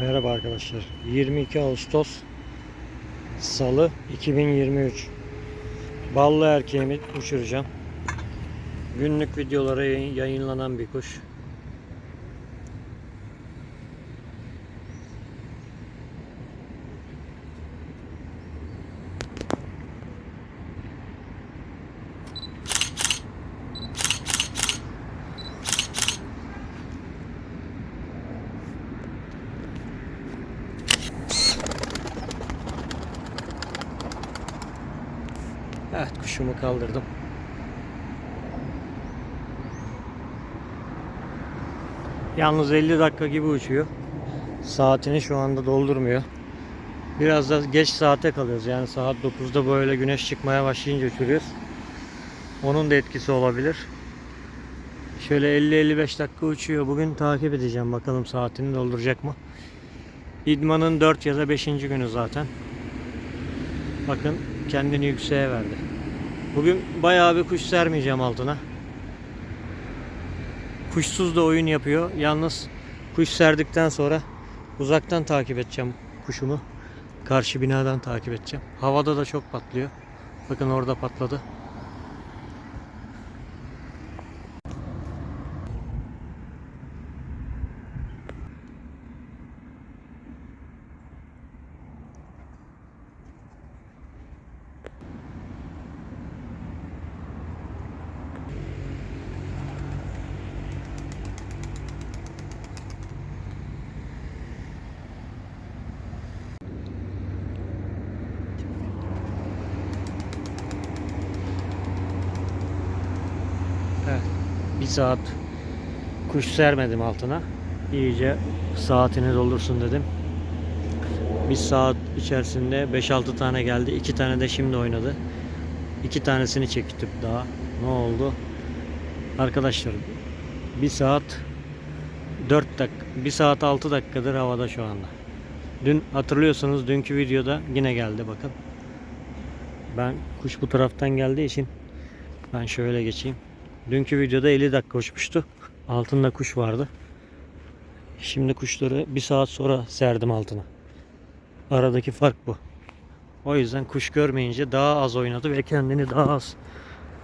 Merhaba arkadaşlar. 22 Ağustos Salı 2023. Ballı erkeğimi uçuracağım. Günlük videolara yayın- yayınlanan bir kuş. Evet kuşumu kaldırdım. Yalnız 50 dakika gibi uçuyor. Saatini şu anda doldurmuyor. Biraz da geç saate kalıyoruz. Yani saat 9'da böyle güneş çıkmaya başlayınca uçuruyoruz. Onun da etkisi olabilir. Şöyle 50-55 dakika uçuyor. Bugün takip edeceğim. Bakalım saatini dolduracak mı? İdmanın 4 ya da 5. günü zaten. Bakın kendini yükseğe verdi. Bugün bayağı bir kuş sermeyeceğim altına. Kuşsuz da oyun yapıyor. Yalnız kuş serdikten sonra uzaktan takip edeceğim kuşumu. Karşı binadan takip edeceğim. Havada da çok patlıyor. Bakın orada patladı. Evet. Bir saat kuş sermedim altına. İyice saatini doldursun dedim. Bir saat içerisinde 5-6 tane geldi. 2 tane de şimdi oynadı. 2 tanesini çektim daha. Ne oldu? Arkadaşlar bir saat 4 dakika, 1 saat 6 dakikadır havada şu anda. Dün hatırlıyorsanız dünkü videoda yine geldi bakın. Ben kuş bu taraftan geldiği için ben şöyle geçeyim. Dünkü videoda 50 dakika uçmuştu. Altında kuş vardı. Şimdi kuşları bir saat sonra serdim altına. Aradaki fark bu. O yüzden kuş görmeyince daha az oynadı ve kendini daha az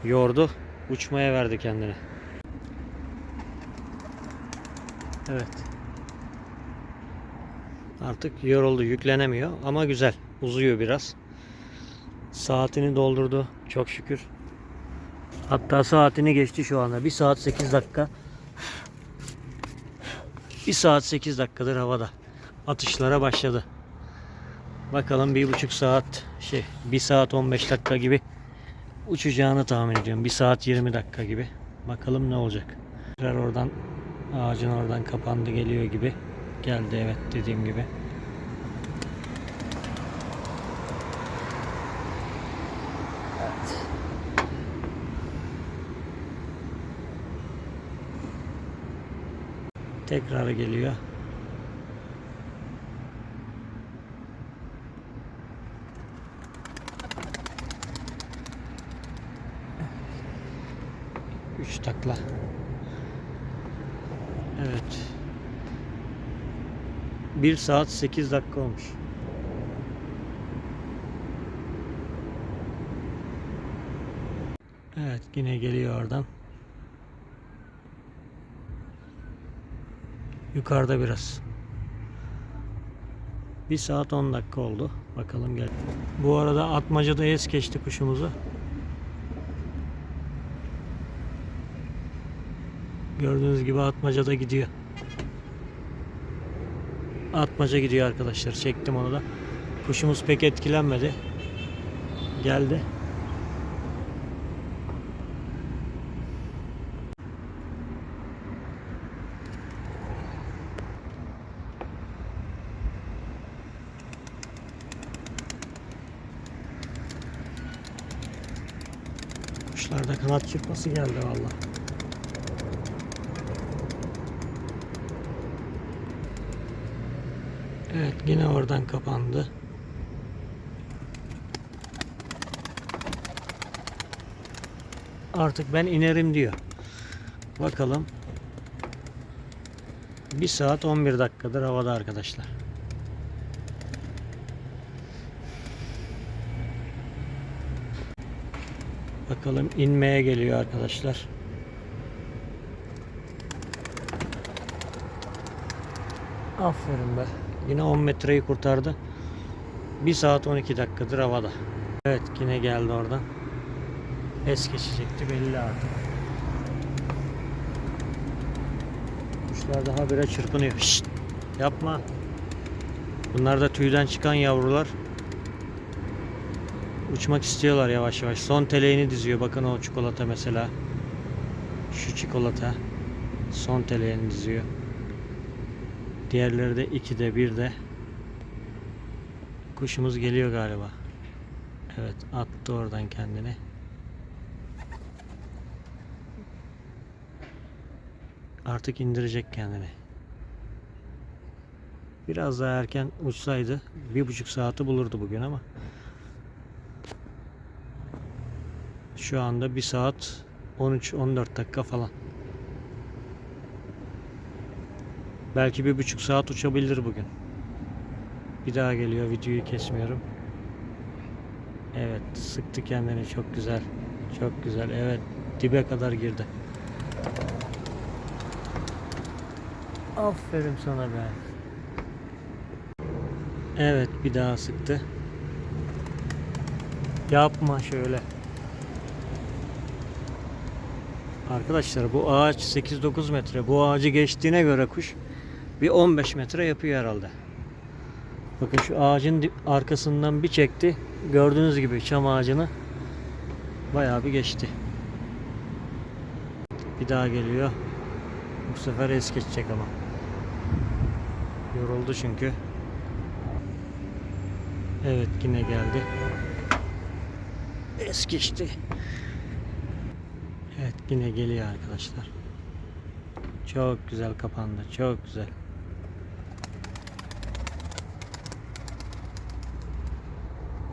yordu. Uçmaya verdi kendini. Evet. Artık yoruldu, yüklenemiyor ama güzel. Uzuyor biraz. Saatini doldurdu çok şükür. Hatta saatini geçti şu anda. 1 saat 8 dakika. 1 saat 8 dakikadır havada. Atışlara başladı. Bakalım bir buçuk saat şey 1 saat 15 dakika gibi uçacağını tahmin ediyorum. 1 saat 20 dakika gibi. Bakalım ne olacak. Tekrar oradan ağacın oradan kapandı geliyor gibi. Geldi evet dediğim gibi. Tekrar geliyor. Üç takla. Evet. Bir saat sekiz dakika olmuş. Evet yine geliyor oradan. Yukarıda biraz. 1 saat 10 dakika oldu. Bakalım gel. Bu arada atmacada es geçti kuşumuzu. Gördüğünüz gibi atmacada gidiyor. Atmaca gidiyor arkadaşlar. Çektim onu da. Kuşumuz pek etkilenmedi. Geldi. Kuşlarda kanat çırpması geldi valla. Evet yine oradan kapandı. Artık ben inerim diyor. Bakalım. 1 saat 11 dakikadır havada arkadaşlar. Bakalım inmeye geliyor arkadaşlar. Aferin be. Yine 10 metreyi kurtardı. 1 saat 12 dakikadır havada. Evet yine geldi oradan. Es geçecekti belli artık. Kuşlar daha bire çırpınıyor. Şşt, yapma. Bunlar da tüyden çıkan yavrular. Uçmak istiyorlar yavaş yavaş. Son teleğini diziyor. Bakın o çikolata mesela. Şu çikolata. Son teleğini diziyor. Diğerleri de 2'de 1'de. Kuşumuz geliyor galiba. Evet attı oradan kendini. Artık indirecek kendini. Biraz daha erken uçsaydı bir buçuk saati bulurdu bugün ama şu anda bir saat 13-14 dakika falan. Belki bir buçuk saat uçabilir bugün. Bir daha geliyor videoyu kesmiyorum. Evet sıktı kendini çok güzel. Çok güzel evet dibe kadar girdi. Aferin sana be. Evet bir daha sıktı. Yapma şöyle. Arkadaşlar bu ağaç 8-9 metre. Bu ağacı geçtiğine göre kuş bir 15 metre yapıyor herhalde. Bakın şu ağacın arkasından bir çekti. Gördüğünüz gibi çam ağacını bayağı bir geçti. Bir daha geliyor. Bu sefer es geçecek ama. Yoruldu çünkü. Evet yine geldi. Es geçti. Evet yine geliyor arkadaşlar. Çok güzel kapandı. Çok güzel.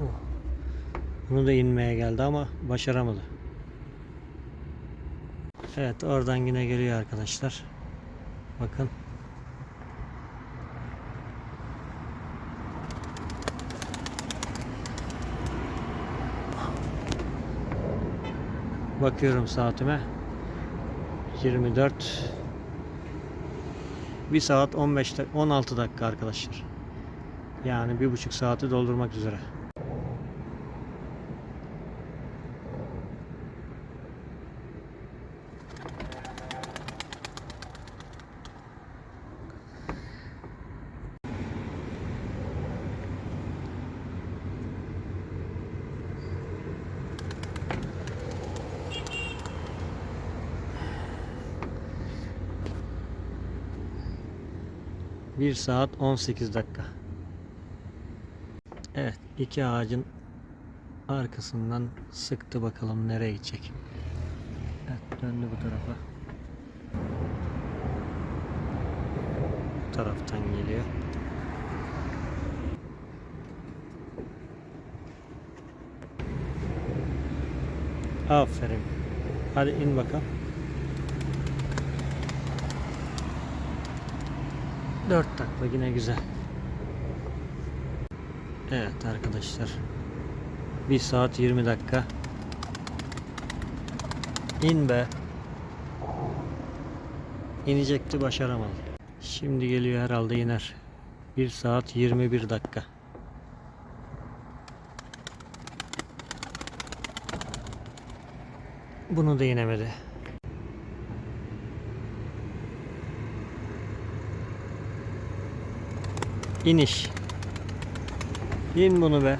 Oh. Bunu da inmeye geldi ama başaramadı. Evet oradan yine geliyor arkadaşlar. Bakın. Bakıyorum saatime. 24 1 saat 15 dak 16 dakika arkadaşlar. Yani bir buçuk saati doldurmak üzere. Bir saat 18 dakika. Evet, iki ağacın arkasından sıktı bakalım nereye gidecek. Evet, döndü bu tarafa. Bu taraftan geliyor. Aferin. Hadi in bakalım. 4 takla yine güzel. Evet arkadaşlar. 1 saat 20 dakika. İn be. İnecekti başaramadı. Şimdi geliyor herhalde iner. 1 saat 21 dakika. Bunu da inemedi. İniş. İn bunu be.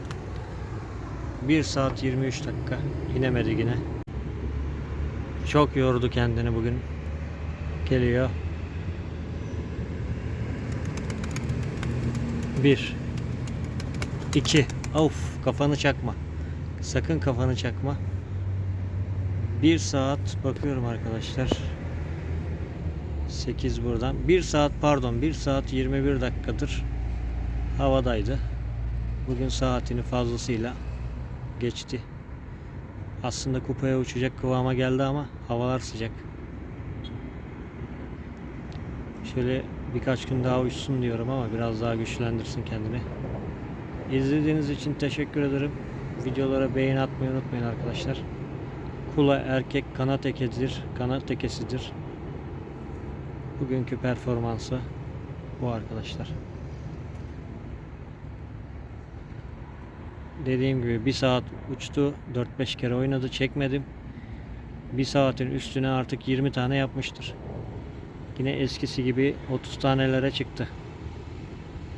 1 saat 23 dakika. İnemedi yine. Çok yordu kendini bugün. Geliyor. 1 2 Of kafanı çakma. Sakın kafanı çakma. 1 saat bakıyorum arkadaşlar. 8 buradan. 1 saat pardon 1 saat 21 dakikadır havadaydı. Bugün saatini fazlasıyla geçti. Aslında kupaya uçacak kıvama geldi ama havalar sıcak. Şöyle birkaç gün daha uçsun diyorum ama biraz daha güçlendirsin kendini. İzlediğiniz için teşekkür ederim. Videolara beğeni atmayı unutmayın arkadaşlar. Kula erkek kanat ekesidir. Kanat ekesidir. Bugünkü performansı bu arkadaşlar. Dediğim gibi bir saat uçtu. 4-5 kere oynadı. Çekmedim. Bir saatin üstüne artık 20 tane yapmıştır. Yine eskisi gibi 30 tanelere çıktı.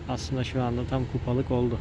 Aslında şu anda tam kupalık oldu.